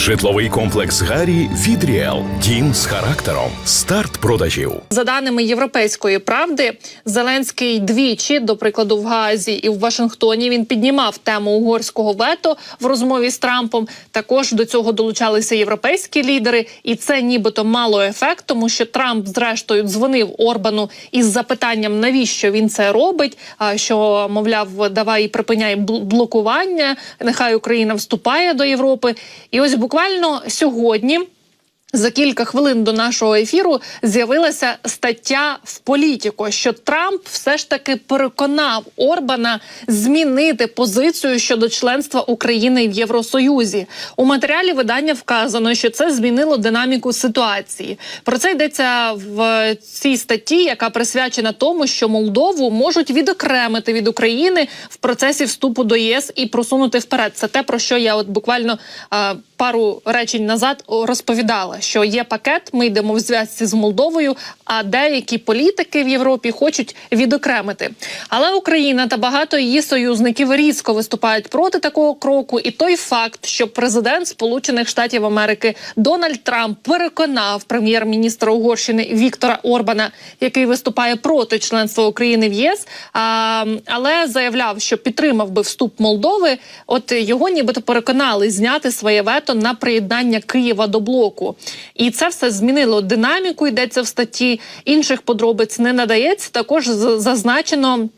Житловий комплекс Гарі від Ріел. Дім з характером. Старт продажів. За даними європейської правди, Зеленський двічі, до прикладу, в Гаазі і в Вашингтоні, він піднімав тему угорського вето в розмові з Трампом. Також до цього долучалися європейські лідери, і це нібито мало ефект, тому що Трамп, зрештою, дзвонив Орбану із запитанням, навіщо він це робить. А що мовляв, давай припиняй блокування. Нехай Україна вступає до Європи. І ось буквально сьогодні. За кілька хвилин до нашого ефіру з'явилася стаття в політико, що Трамп все ж таки переконав Орбана змінити позицію щодо членства України в Євросоюзі. У матеріалі видання вказано, що це змінило динаміку ситуації. Про це йдеться в цій статті, яка присвячена тому, що Молдову можуть відокремити від України в процесі вступу до ЄС і просунути вперед. Це те про що я от буквально пару речень назад розповідала, що є пакет. Ми йдемо в зв'язці з Молдовою. А деякі політики в Європі хочуть відокремити. Але Україна та багато її союзників різко виступають проти такого кроку. І той факт, що президент Сполучених Штатів Америки Дональд Трамп переконав прем'єр-міністра Угорщини Віктора Орбана, який виступає проти членства України в ЄС, а, але заявляв, що підтримав би вступ Молдови. От його нібито переконали зняти своє вето на приєднання Києва до блоку. І це все змінило динаміку. Йдеться в статті. Інших подробиць не надається. Також зазначено.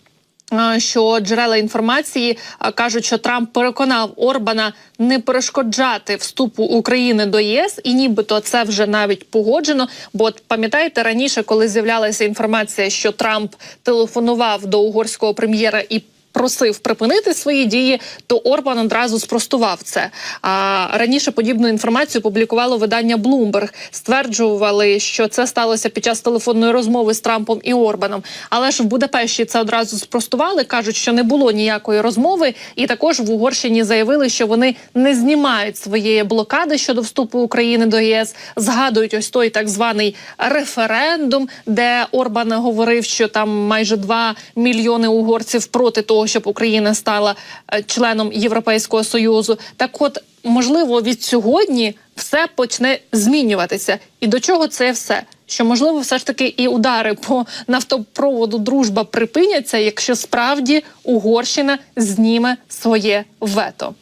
Що джерела інформації кажуть, що Трамп переконав Орбана не перешкоджати вступу України до ЄС, і нібито це вже навіть погоджено. Бо от пам'ятаєте раніше, коли з'являлася інформація, що Трамп телефонував до угорського прем'єра і просив припинити свої дії, то Орбан одразу спростував це. А раніше подібну інформацію публікувало видання Bloomberg. Стверджували, що це сталося під час телефонної розмови з Трампом і Орбаном. Але ж в Будапешті це одразу спростували. кажуть, що не було ніякої розмови, і також в Угорщині заявили, що вони не знімають своєї блокади щодо вступу України до ЄС. Згадують ось той так званий референдум, де Орбан говорив, що там майже 2 мільйони угорців проти того, щоб Україна стала е, членом Європейського союзу. Так, от можливо, від сьогодні все почне змінюватися. І до чого це все? Що можливо, все ж таки і удари по нафтопроводу дружба припиняться, якщо справді Угорщина зніме своє вето.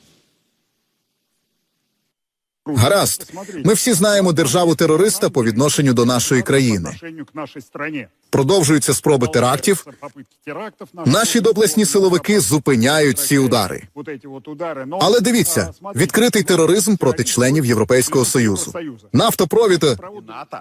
Гаразд, ми всі знаємо державу терориста по відношенню до нашої країни. Продовжуються спроби терактів. Наші доблесні силовики зупиняють ці удари. Але дивіться, відкритий тероризм проти членів Європейського союзу. Нафтопровід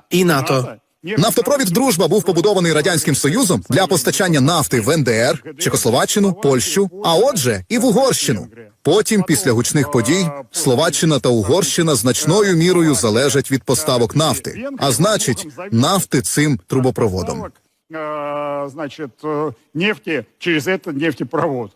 і НАТО. нафтопровід дружба був побудований радянським союзом для постачання нафти в НДР, Чехословаччину, Польщу, а отже, і в Угорщину. Потім, після гучних подій, Словаччина та Угорщина значною мірою залежать від поставок нафти, а значить, нафти цим трубопроводом. э, Значит, э, нефти через этот нефтепровод.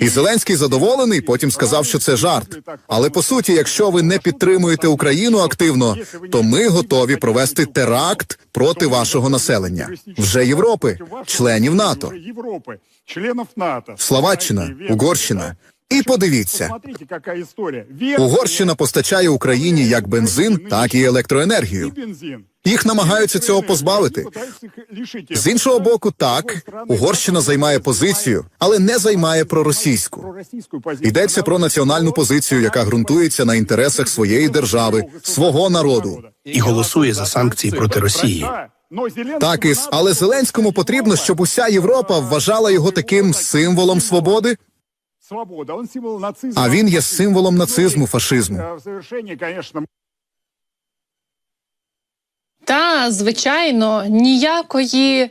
І Зеленський задоволений, потім сказав, що це жарт. Але по суті, якщо ви не підтримуєте Україну активно, то ми готові провести теракт проти вашого населення вже Європи, членів НАТО, Європи, членов НАТО. Словаччина, Угорщина. І подивіться. Угорщина постачає Україні як бензин, так і електроенергію. Їх намагаються цього позбавити. З іншого боку, так Угорщина займає позицію, але не займає проросійську. Йдеться про національну позицію, яка ґрунтується на інтересах своєї держави, свого народу. І голосує за санкції проти Росії. Так іс, але Зеленському потрібно, щоб уся Європа вважала його таким символом свободи. Свобода, он символ нацизму. А він є символом нацизму, фашизму. В завершении, конечно, Та звичайно, ніякої.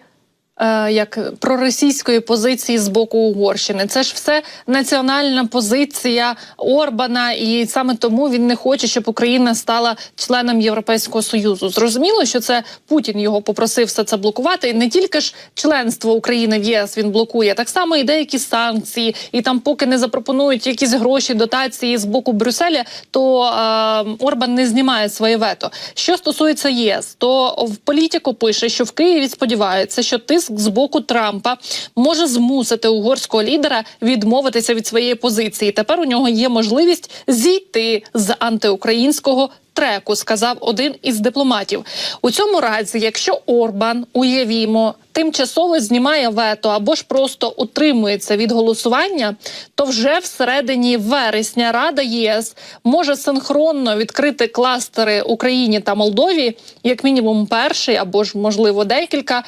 Е, Як проросійської позиції з боку Угорщини, це ж все національна позиція Орбана, і саме тому він не хоче, щоб Україна стала членом Європейського союзу. Зрозуміло, що це Путін його попросив все це блокувати. І не тільки ж членство України в ЄС він блокує, так само і деякі санкції, і там, поки не запропонують якісь гроші, дотації з боку Брюсселя, то е, Орбан не знімає своє вето. Що стосується ЄС, то в політику пише, що в Києві сподіваються, що тиск тиск з боку Трампа може змусити угорського лідера відмовитися від своєї позиції. Тепер у нього є можливість зійти з антиукраїнського треку, сказав один із дипломатів. У цьому разі, якщо Орбан уявімо. Тимчасово знімає вето або ж просто утримується від голосування, то вже всередині вересня Рада ЄС може синхронно відкрити кластери Україні та Молдові, як мінімум перший або ж можливо декілька.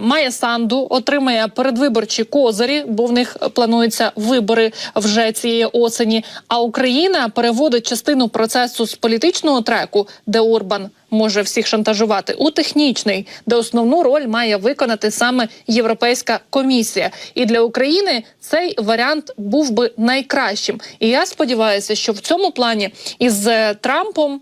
Має санду, отримає передвиборчі козирі, бо в них плануються вибори вже цієї осені. А Україна переводить частину процесу з політичного треку, де Орбан може всіх шантажувати у технічний, де основну роль має виконати саме Європейська комісія. І для України цей варіант був би найкращим. І я сподіваюся, що в цьому плані із е, Трампом.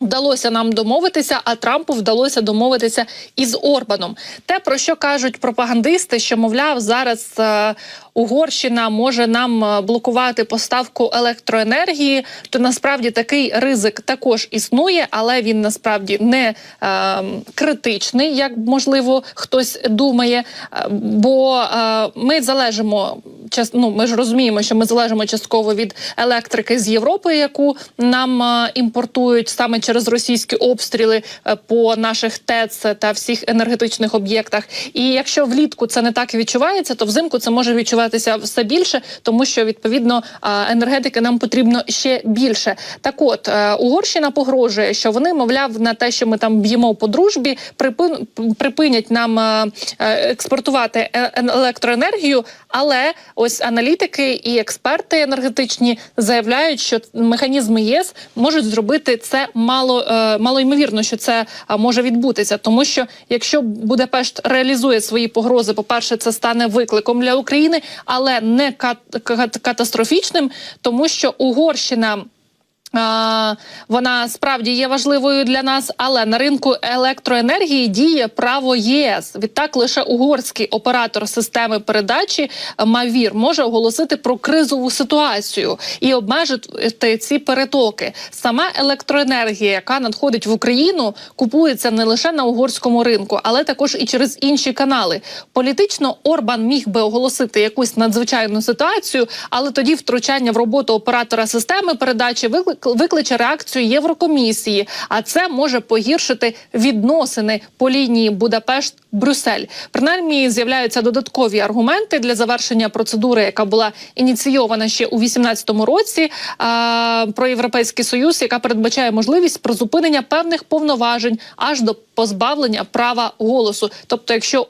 Вдалося нам домовитися, а Трампу вдалося домовитися із Орбаном. Те про що кажуть пропагандисти, що мовляв зараз е, Угорщина може нам е, блокувати поставку електроенергії, то насправді такий ризик також існує, але він насправді не е, критичний, як можливо хтось думає. Е, Бо е, ми залежимо ну, ми ж розуміємо, що ми залежимо частково від електрики з Європи, яку нам е, імпортують саме через російські обстріли е, по наших ТЕЦ та всіх енергетичних об'єктах. І якщо влітку це не так відчувається, то взимку це може відчуватися все більше, тому що відповідно е, енергетики нам потрібно ще більше. Так, от Угорщина погрожує, що вони, мовляв, на те, що ми там б'ємо по дружбі, припин, припинять нам експортувати електроенергію. Але ось аналітики і експерти енергетичні заявляють, що механізми ЄС можуть зробити це мало е, малоймовірно, що це може відбутися, тому що якщо Будапешт реалізує свої погрози, по перше, це стане викликом для України, але не кат- кат- катастрофічним, тому що Угорщина. Вона справді є важливою для нас, але на ринку електроенергії діє право ЄС. Відтак лише угорський оператор системи передачі Мавір може оголосити про кризову ситуацію і обмежити ці перетоки. Сама електроенергія, яка надходить в Україну, купується не лише на угорському ринку, але також і через інші канали. Політично Орбан міг би оголосити якусь надзвичайну ситуацію, але тоді втручання в роботу оператора системи передачі виклик викличе реакцію Єврокомісії, а це може погіршити відносини по лінії Будапешт-Брюссель. Принаймні з'являються додаткові аргументи для завершення процедури, яка була ініційована ще у 2018 році а, про європейський союз, яка передбачає можливість призупинення певних повноважень аж до позбавлення права голосу. Тобто, якщо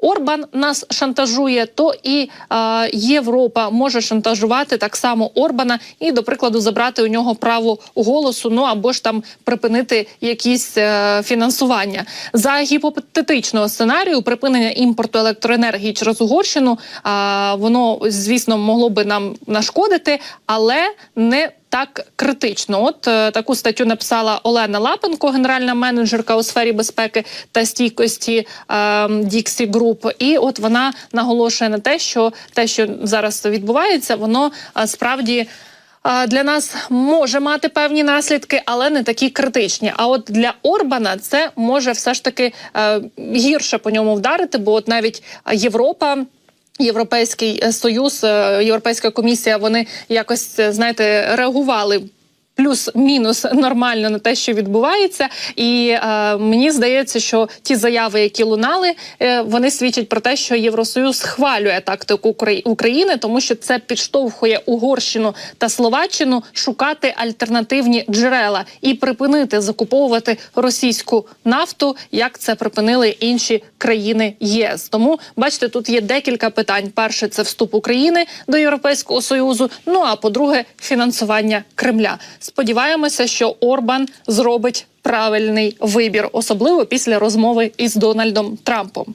Орбан нас шантажує, то і е, Європа може шантажувати так само Орбана і, до прикладу, забрати у нього право голосу. Ну або ж там припинити якісь е, фінансування за гіпотетичного сценарію припинення імпорту електроенергії через Угорщину. Е, воно звісно могло би нам нашкодити, але не так критично. От е, таку статтю написала Олена Лапенко, генеральна менеджерка у сфері безпеки та стійкості Діксі Груп. І от вона наголошує на те, що те, що зараз відбувається, воно е, справді. е, Для нас може мати певні наслідки, але не такі критичні. А от для Орбана це може все ж таки гірше по ньому вдарити, бо от навіть Європа. Європейський е, союз, е, Європейська комісія, вони якось е, знаєте реагували. Плюс-мінус нормально на те, що відбувається, і е, мені здається, що ті заяви, які лунали, е, вони свідчать про те, що Євросоюз схвалює тактику України, тому що це підштовхує Угорщину та Словаччину шукати альтернативні джерела і припинити закуповувати російську нафту, як це припинили інші країни ЄС. Тому бачите, тут є декілька питань. Перше це вступ України до Європейського союзу. Ну а по-друге, фінансування Кремля. Сподіваємося, що Орбан зробить правильний вибір, особливо після розмови із Дональдом Трампом.